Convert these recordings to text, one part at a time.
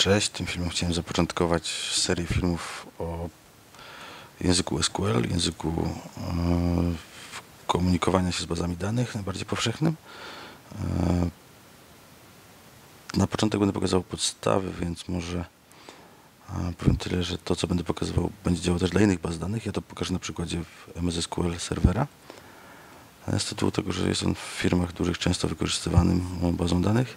Cześć, tym filmem chciałem zapoczątkować serię filmów o języku SQL, języku e, komunikowania się z bazami danych, najbardziej powszechnym. E, na początek będę pokazywał podstawy, więc może e, powiem tyle, że to, co będę pokazywał, będzie działało też dla innych baz danych. Ja to pokażę na przykładzie MS SQL serwera. Z tytułu tego, że jest on w firmach dużych często wykorzystywanym bazą danych.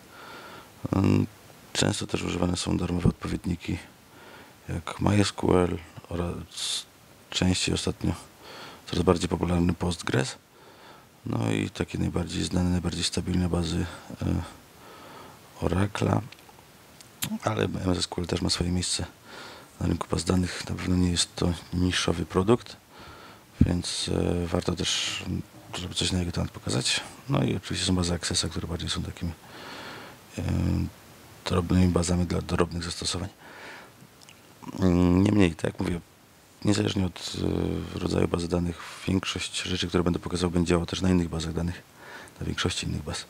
Często też używane są darmowe odpowiedniki jak MySQL oraz częściej ostatnio coraz bardziej popularny Postgres. No i takie najbardziej znane, najbardziej stabilne bazy e, Oracle'a. Ale MS SQL też ma swoje miejsce na rynku baz danych. Na pewno nie jest to niszowy produkt, więc e, warto też, żeby coś na jego temat pokazać. No i oczywiście są bazy Accessa, które bardziej są takimi e, drobnymi bazami dla drobnych zastosowań. Niemniej, tak jak mówię, niezależnie od y, rodzaju bazy danych, większość rzeczy, które będę pokazał, będzie działało też na innych bazach danych, na większości innych baz,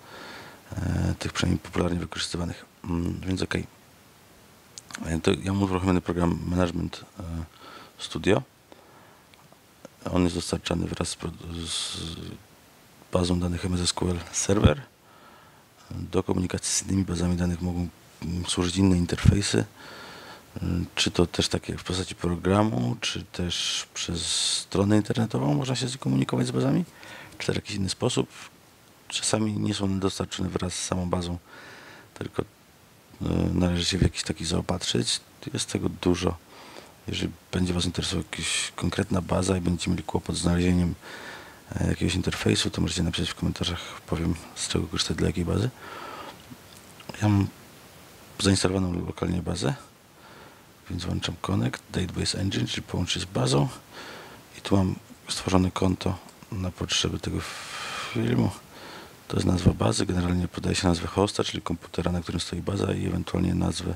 e, tych przynajmniej popularnie wykorzystywanych. Mm, więc ok. E, to ja mam uruchomiony program Management e, Studio. On jest dostarczany wraz z bazą danych MS SQL Server. Do komunikacji z innymi bazami danych mogą służyć inne interfejsy, czy to też takie w postaci programu, czy też przez stronę internetową można się skomunikować z bazami, czy też w jakiś inny sposób. Czasami nie są dostarczone wraz z samą bazą, tylko e, należy się w jakiś taki zaopatrzyć. Jest tego dużo. Jeżeli będzie Was interesować jakaś konkretna baza i będziecie mieli kłopot z znalezieniem e, jakiegoś interfejsu, to możecie napisać w komentarzach, powiem z czego korzystać dla jakiej bazy. Ja mam zainstalowaną lokalnie bazę, więc włączam Connect, Database Engine, czyli połączyć z bazą i tu mam stworzone konto na potrzeby tego filmu. To jest nazwa bazy, generalnie podaje się nazwę hosta, czyli komputera, na którym stoi baza i ewentualnie nazwę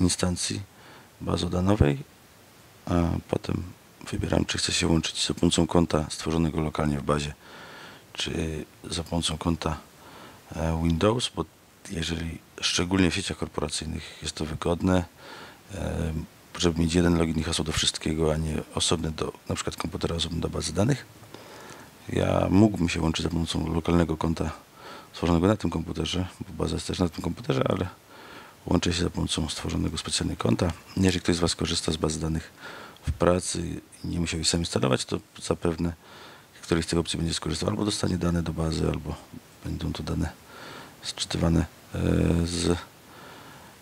instancji bazodanowej, a potem wybieram, czy chcę się łączyć za pomocą konta stworzonego lokalnie w bazie, czy za pomocą konta e, Windows, bo jeżeli szczególnie w sieciach korporacyjnych jest to wygodne, żeby mieć jeden login i hasło do wszystkiego, a nie osobny do na przykład komputera, osobny do bazy danych. Ja mógłbym się łączyć za pomocą lokalnego konta stworzonego na tym komputerze, bo baza jest też na tym komputerze, ale łączę się za pomocą stworzonego specjalnego konta. Jeżeli ktoś z Was korzysta z bazy danych w pracy i nie musiał ich sam instalować, to zapewne któryś z tych opcji będzie skorzystał albo dostanie dane do bazy, albo będą to dane sczytywane e, z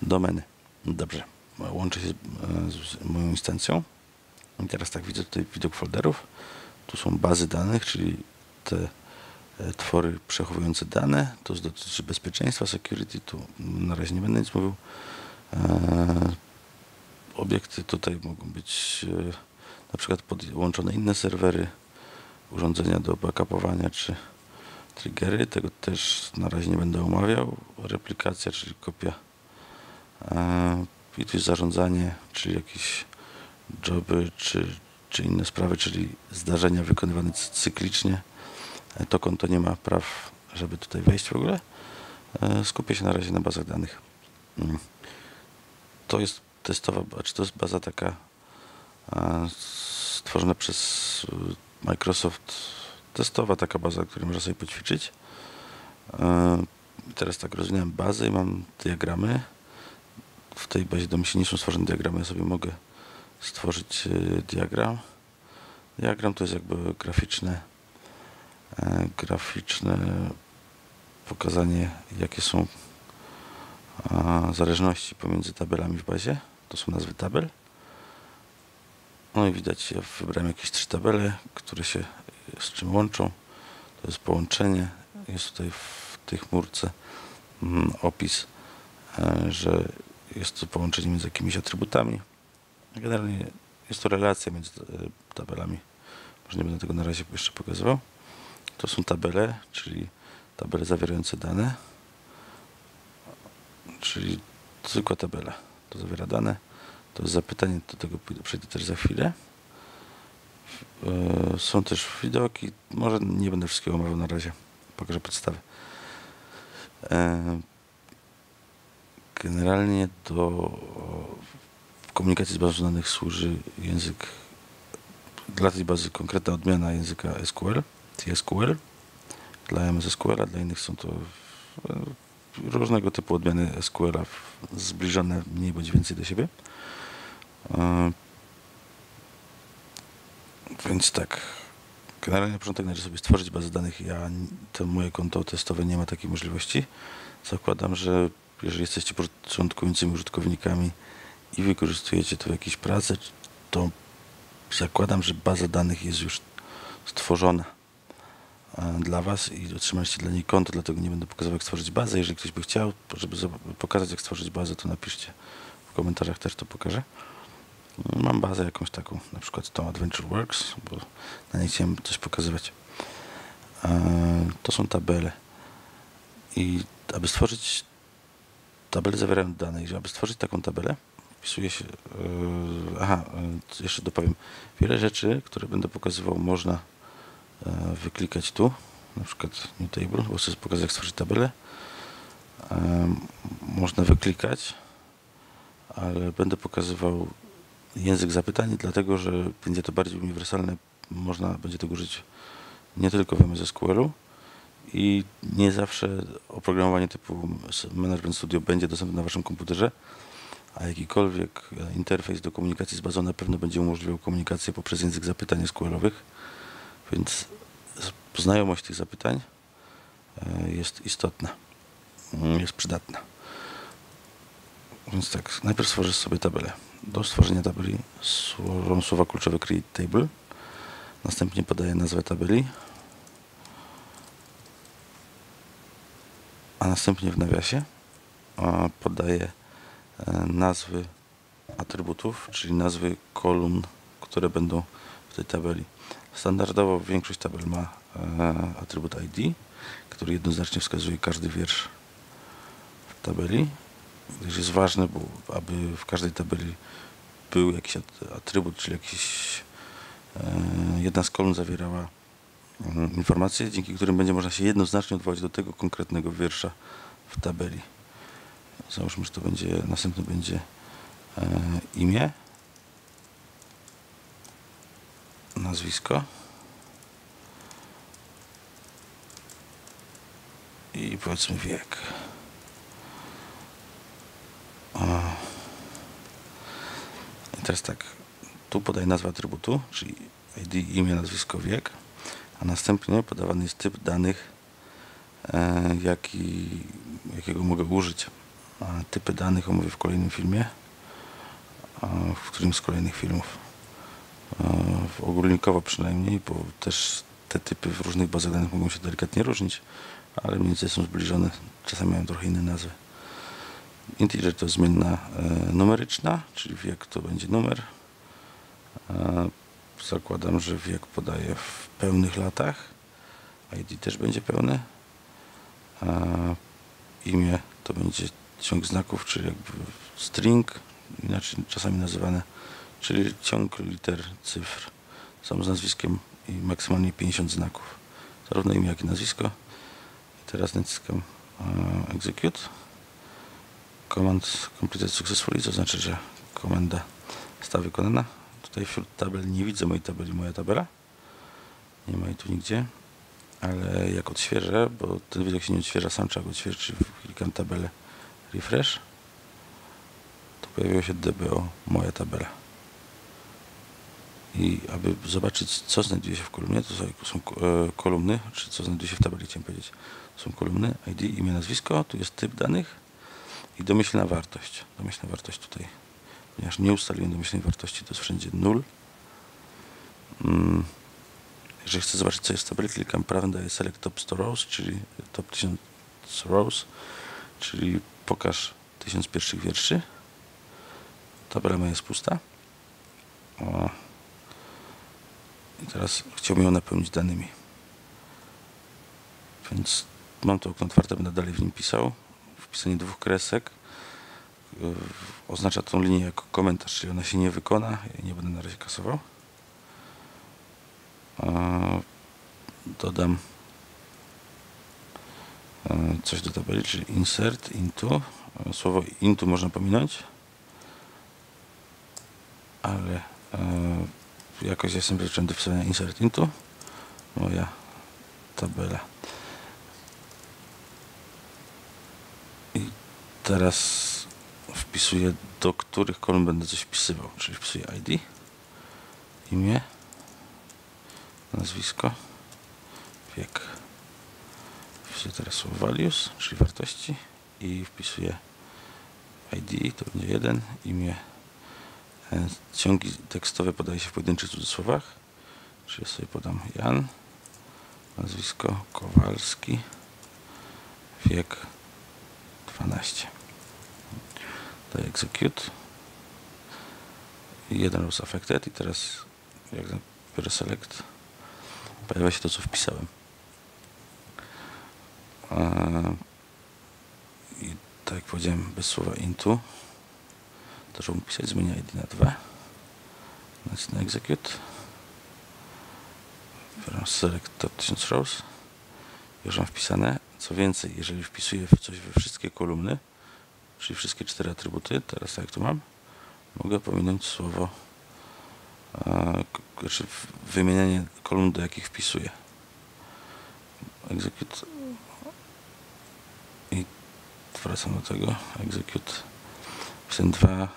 domeny. Dobrze, łączę się z moją instancją. I teraz tak widzę tutaj widok folderów. Tu są bazy danych, czyli te e, twory przechowujące dane. To dotyczy bezpieczeństwa, security. Tu na razie nie będę nic mówił. E, obiekty tutaj mogą być na przykład podłączone inne serwery, urządzenia do backupowania czy triggery, tego też na razie nie będę omawiał. Replikacja, czyli kopia. E, I tu zarządzanie, czyli jakieś joby, czy, czy inne sprawy, czyli zdarzenia wykonywane cyklicznie. E, to konto nie ma praw, żeby tutaj wejść w ogóle. E, skupię się na razie na bazach danych. Mm. To jest testowa, czy to jest baza taka stworzona przez Microsoft testowa taka baza, której można sobie poćwiczyć. E, teraz tak rozwinąłem bazę i mam diagramy. W tej bazie domyślnie nie są stworzone diagramy, ja sobie mogę stworzyć e, diagram. Diagram to jest jakby graficzne, e, graficzne pokazanie, jakie są zależności pomiędzy tabelami w bazie. To są nazwy tabel. No i widać, ja wybrałem jakieś trzy tabele, które się z czym łączą. To jest połączenie. Jest tutaj w tej chmurce mm, opis, e, że jest to połączenie między jakimiś atrybutami. Generalnie jest to relacja między e, tabelami. Może nie będę tego na razie jeszcze pokazywał. To są tabele, czyli tabele zawierające dane, czyli zwykła tabela. To zawiera dane. To jest zapytanie, do tego przejdę też za chwilę. E, są też widoki. Może nie będę wszystkiego omawiał na razie. Pokażę podstawy. E, Generalnie do komunikacji z bazą danych służy język, dla tej bazy konkretna odmiana języka SQL, TSQL. Dla MS SQL, a dla innych są to e, różnego typu odmiany SQL-a zbliżone mniej bądź więcej do siebie. Więc tak, generalnie na początek należy sobie stworzyć bazę danych. Ja, to moje konto testowe nie ma takiej możliwości. Zakładam, że jeżeli jesteście początkującymi użytkownikami i wykorzystujecie to w jakiejś pracy, to zakładam, że baza danych jest już stworzona e, dla Was i otrzymaliście dla niej konto, dlatego nie będę pokazywał jak stworzyć bazę. Jeżeli ktoś by chciał, żeby pokazać jak stworzyć bazę, to napiszcie w komentarzach, też to pokażę. Mam bazę jakąś taką, na przykład tą Adventure Works, bo na niej chciałem coś pokazywać. E, to są tabele. I aby stworzyć tabelę zawierają dane, i aby stworzyć taką tabelę, wpisuje się. Yy, aha, yy, jeszcze dopowiem. Wiele rzeczy, które będę pokazywał, można wyklikać tu. Na przykład New Table, bo chcę pokazać, jak stworzyć tabelę. Można wyklikać, ale będę pokazywał język zapytań, dlatego że będzie to bardziej uniwersalne. Można będzie tego użyć nie tylko w MS SQL-u i nie zawsze oprogramowanie typu Management Studio będzie dostępne na waszym komputerze a jakikolwiek e, interfejs do komunikacji z bazą na pewno będzie umożliwiał komunikację poprzez język zapytań SQL-owych, więc znajomość tych zapytań e, jest istotna, jest przydatna. Więc tak, najpierw stworzę sobie tabelę. Do stworzenia tabeli słowo słowa kluczowe create table. Następnie podaję nazwę tabeli. A następnie w nawiasie podaję E, nazwy atrybutów, czyli nazwy kolumn, które będą w tej tabeli. Standardowo większość tabel ma e, atrybut ID, który jednoznacznie wskazuje każdy wiersz w tabeli, gdyż jest ważne, bo aby w każdej tabeli był jakiś atrybut, czyli jakiś e, jedna z kolumn zawierała mm, informacje, dzięki którym będzie można się jednoznacznie odwołać do tego konkretnego wiersza w tabeli. Załóżmy, że to będzie, następny będzie e, imię, nazwisko i powiedzmy wiek. O. I teraz tak, tu podaję nazwę atrybutu, czyli ID, imię, nazwisko, wiek, a następnie podawany jest typ danych, e, jaki, jakiego mogę użyć typy danych omówię w kolejnym filmie, w którymś z kolejnych filmów. Ogólnikowo przynajmniej, bo też te typy w różnych bazach danych mogą się delikatnie różnić, ale mniej więcej są zbliżone, czasami mają trochę inne nazwy. Integer to zmienna e, numeryczna, czyli wiek to będzie numer. Zakładam, że wiek podaję w pełnych latach. ID też będzie pełny. Imię to będzie ciąg znaków, czyli jakby string, inaczej czasami nazywane, czyli ciąg liter, cyfr. Sam z nazwiskiem i maksymalnie 50 znaków. Zarówno imię, jak i nazwisko. I teraz naciskam execute. Command completed successfully, to znaczy, że komenda została wykonana. Tutaj wśród tabel nie widzę mojej tabeli, moja tabela. Nie ma jej tu nigdzie. Ale jak odświeżę, bo ten widok się nie odświeża, sam trzeba go odświeżyć, klikam tabelę refresh, to pojawiło się DBO, moja tabela. I aby zobaczyć, co znajduje się w kolumnie, to są e, kolumny, czy co znajduje się w tabeli, chciałem powiedzieć. To są kolumny, ID, imię, nazwisko, tu jest typ danych i domyślna wartość. Domyślna wartość tutaj, ponieważ nie ustaliłem domyślnej wartości, to jest wszędzie 0. Mm. Jeżeli chcę zobaczyć, co jest w tabeli, klikam prawym, daję select top 100 rows, czyli top 1000 rows, czyli pokaż tysiąc pierwszych wierszy. Tabela jest pusta. O. I teraz chciałbym ją napełnić danymi. Więc mam to okno otwarte, będę dalej w nim pisał. Wpisanie dwóch kresek oznacza tą linię jako komentarz, czyli ona się nie wykona. Ja nie będę na razie kasował. Dodam E, coś do tabeli, czyli insert into E, Słowo intu można pominąć, ale e, jakoś jestem przyzwyczajony do wpisania insert into. Moja tabela. I teraz wpisuję, do których kolumn będę coś wpisywał. Czyli wpisuję ID, imię, nazwisko, wiek. Wpisuję teraz słowo values, czyli wartości i wpisuję ID, to będzie jeden, imię. E, Ciągi tekstowe podaje się w pojedynczych cudzysłowach, czyli sobie podam Jan, nazwisko Kowalski, wiek 12. Daję execute. Jeden was affected i teraz jak biorę select. Pojawia się to co wpisałem. Eee, I tak jak powiedziałem bez słowa into. To żeby pisać zmienia id na 2 nacisnę execute. Wybieram select top 1000 rows. Już mam wpisane. Co więcej jeżeli wpisuję w coś we wszystkie kolumny czyli wszystkie cztery atrybuty, teraz tak jak tu mam, mogę pominąć słowo, e, znaczy wymienianie kolumn, do jakich wpisuję. Execute. I wracam do tego, execute, wpisałem dwa,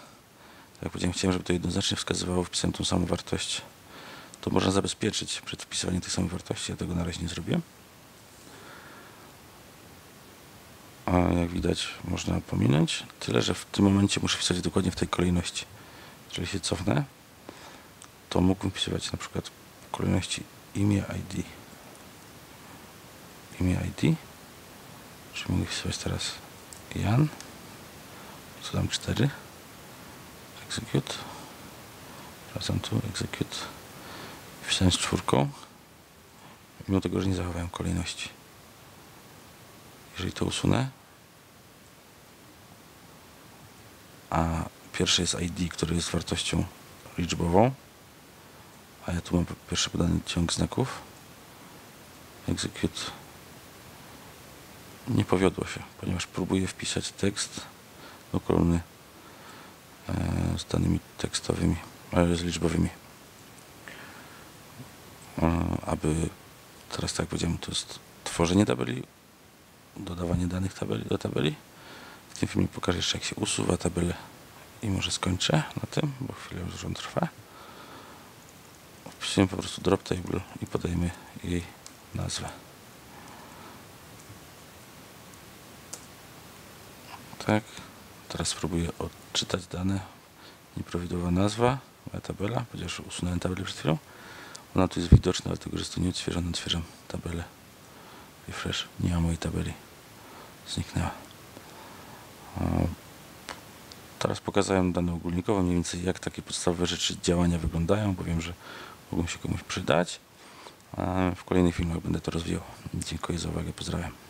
jak powiedziałem, chciałem, żeby to jednoznacznie wskazywało, wpisałem tą samą wartość. To można zabezpieczyć przed wpisywaniem tych samych wartości, ja tego na razie nie zrobiłem. A jak widać można pominąć, tyle że w tym momencie muszę wpisać dokładnie w tej kolejności. Jeżeli się cofnę, to mógłbym wpisywać na przykład w kolejności imię ID. Imię ID. Czyli mogę wpisywać teraz Jan. Co dam 4. Execute. Wracam tu, execute. Wpisałem z czwórką. Mimo tego, że nie zachowałem kolejności. Jeżeli to usunę, a pierwsze jest ID, który jest wartością liczbową, a ja tu mam pierwszy podany ciąg znaków, execute, nie powiodło się, ponieważ próbuję wpisać tekst do kolumny e, z danymi tekstowymi, ale z liczbowymi. E, aby, teraz tak jak powiedziałem, to jest tworzenie tabeli, dodawanie danych tabeli do tabeli. W tym filmie pokażę jeszcze jak się usuwa tabelę i może skończę na tym, bo chwilę już on trwa. Wpisujemy po prostu drop table i podajemy jej nazwę. Tak. Teraz spróbuję odczytać dane. Nieprawidłowa nazwa, moja tabela, chociaż usunąłem tabelę przed chwilą. Ona tu jest widoczna, dlatego że jest to nieodświeżona. Odświeżam tabelę. Refresh. Nie ma mojej tabeli. Zniknęła. Teraz pokazałem dane ogólnikowe, mniej więcej jak takie podstawowe rzeczy działania wyglądają, bo wiem, że mogą się komuś przydać. W kolejnych filmach będę to rozwijał. Dziękuję za uwagę, pozdrawiam.